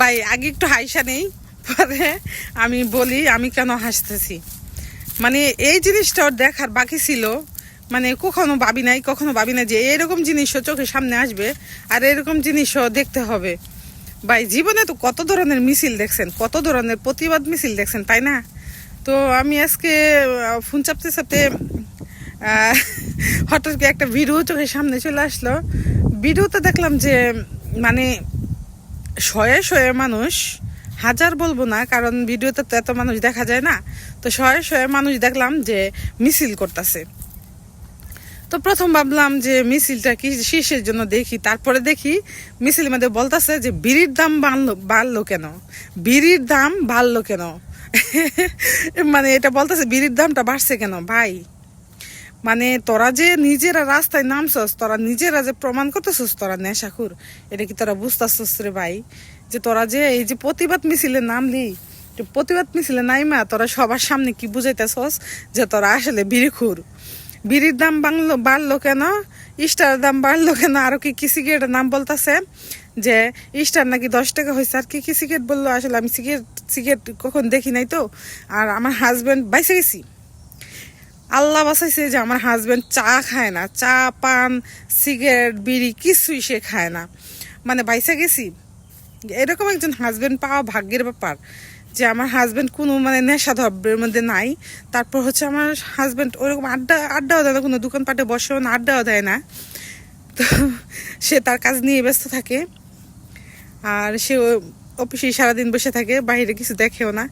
ভাই, আগে একটু হাইসা নেই, পরে আমি বলি, আমি কেন হাসতেছি? মানে এই জিনিসটা ওর দেখার বাকি ছিল। মানে কখনো ভাবি নাই, কখনো ভাবি না যে এরকম জিনিসও চোখের সামনে আসবে, আর এরকম জিনিসও দেখতে হবে। ভাই, জীবনে তো কত ধরনের মিছিল দেখছেন, কত ধরনের প্রতিবাদ মিছিল দেখছেন, তাই না? তো আমি আজকে ফোন চাপতে চাপতে হঠাৎ একটা ভিডিও চোখের সামনে চলে আসলো। ভিডিওতে দেখলাম যে মানে শয়ে শয়ে মানুষ, হাজার বলব না, কারণ ভিডিওতে তো এত মানুষ দেখা যায় না, তো শয়ে শয়ে মানুষ দেখলাম যে মিছিল করতেছে। তো প্রথম ভাবলাম যে মিছিলটা কি শীর্ষের জন্য দেখি, তারপরে দেখি মিছিল মধ্যে বলতেছে যে বিড়ির দাম বাড়লো বাড়লো কেন? বিড়ির দাম বাড়লো কেন? মানে এটা বলতেছে বিড়ির দামটা বাড়ছে কেন? ভাই মানে তোরা যে নিজেরা রাস্তায় নামছস, তোরা নিজেরা যে প্রমাণ করতেছস, তোরা নেশাখুর। এটা কি তোরা বুঝতেছস রে ভাই? যে তোরা যে এই যে প্রতিবাদ মিছিলে নামলি প্রতিবাদ মিছিলে নাইমা, তোরা সবার সামনে কি বুঝাইতেছস? যে তোরা আসলে বিড়িখুর। বিড়ির দাম বাড়লো বাড়লো কেন? ইস্টার দাম বাড়লো কেন? আরও কি কি সিগারেটের নাম বলতেছে? যে ইস্টার নাকি দশ টাকা হয়েছে আর কি কি সিগারেট বলল? আসলে আমি সিগারেট সিগারেট কখন দেখি নাই তো? আর আমার হাজব্যান্ড বাইসে গেছি। আল্লাহ বাসাইছে যে আমার হাজব্যান্ড চা খায় না। চা, পান সিগারেট বিড়ি কিছুই সে খায় না। মানে বাইসে গেছি। এরকম একজন হাজব্যান্ড পাওয়া ভাগ্যের ব্যাপার যে আমার হাজব্যান্ড কোনো মানে নেশা দ্রব্যের মধ্যে নাই। তারপর হচ্ছে আমার হাজবেন্ড ওরকম আড্ডা, আড্ডাও দেয় না, কোনো দোকানপাটে বসেও না, আড্ডাও দেয় না। তো সে তার কাজ নিয়ে ব্যস্ত থাকে। আর সে অফিসে সারাদিন বসে থাকে, বাইরে কিছু দেখেও না।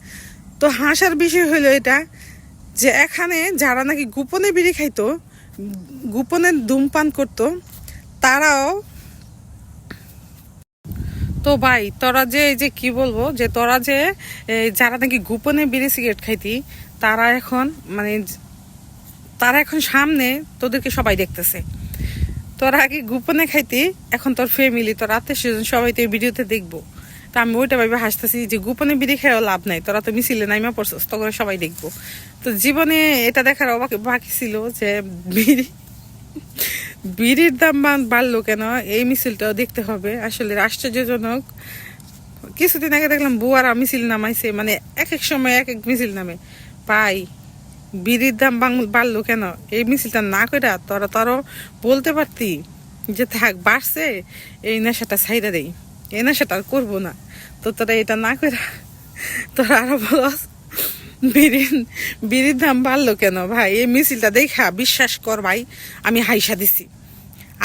তো হাসার বিষয় হলো এটা যে এখানে যারা নাকি গোপনে বিড়ি খাইতো, গোপনে ধূমপান করতো, তারাও তো ভাই, তোরা যে এই যে কি বলব, যে তোরা যে যারা নাকি গোপনে বিড়ি সিগারেট খাইতি, তারা এখন মানে তারা এখন সামনে তোদেরকে সবাই দেখতেছে। তোরা আগে গোপনে খাইতি? এখন তোর ফ্যামিলি তোর আত্মীয় স্বজন সবাই তো এই ভিডিওতে দেখব। তা আমি ওইটা ভাবে হাসতেছি যে গোপনে বিড়ি খেয়েও লাভ নাই, তোরা তো মিছিলে নাইমা পড়ছস, তখন সবাই দেখব। তো জীবনে এটা দেখার অবাক বাকি ছিল যে বিড়ি, বিড়ির দাম বাড়লো কেন? এই মিছিলটাও দেখতে হবে। আসলে আশ্চর্যজনক কিছুদিন আগে দেখলাম বুয়ারা মিছিল নামাইছে মানে এক এক সময় এক এক মিছিল নামে। পাই বিড়ির দাম বাড়লো কেন? এই মিছিলটা না কইরা তোরা তোরও বলতে পারতি যে থাক, বাড়ছে, এই নেশাটা ছাইরা দেই। এই নেশাটা আর করব না। তো তোরা এটা না কইরা তোরা আরও বলস, বিড়ির বিড়ির দাম বাড়লো কেন? ভাই, এই মিছিলটা দেখা, বিশ্বাস কর ভাই, আমি হাইসা দিছি।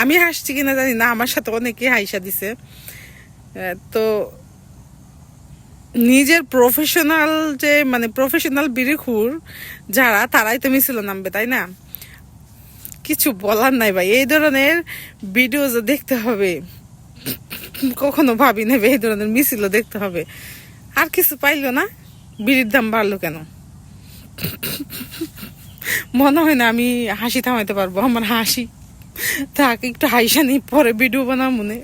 আমি হাসছি কিনা জানি না, আমার সাথে অনেকে হাইসা দিছে। তো নিজের প্রফেশনাল যে মানে প্রফেশনাল বিড়িখুর যারা, তারাই তো মিছিল নামবে, তাই না? কিছু বলার নাই ভাই, এই ধরনের ভিডিও দেখতে হবে। কখনো ভাবি নেবে এই ধরনের মিছিলও দেখতে হবে। আর কিছু পাইলো না, বিড়ির দাম বাড়লো কেন? মনে হয় না আমি হাসি থামাইতে পারব, আমার হাসি। থাক, একটু হাইসানি পরে ভিডিও বানাবো মনে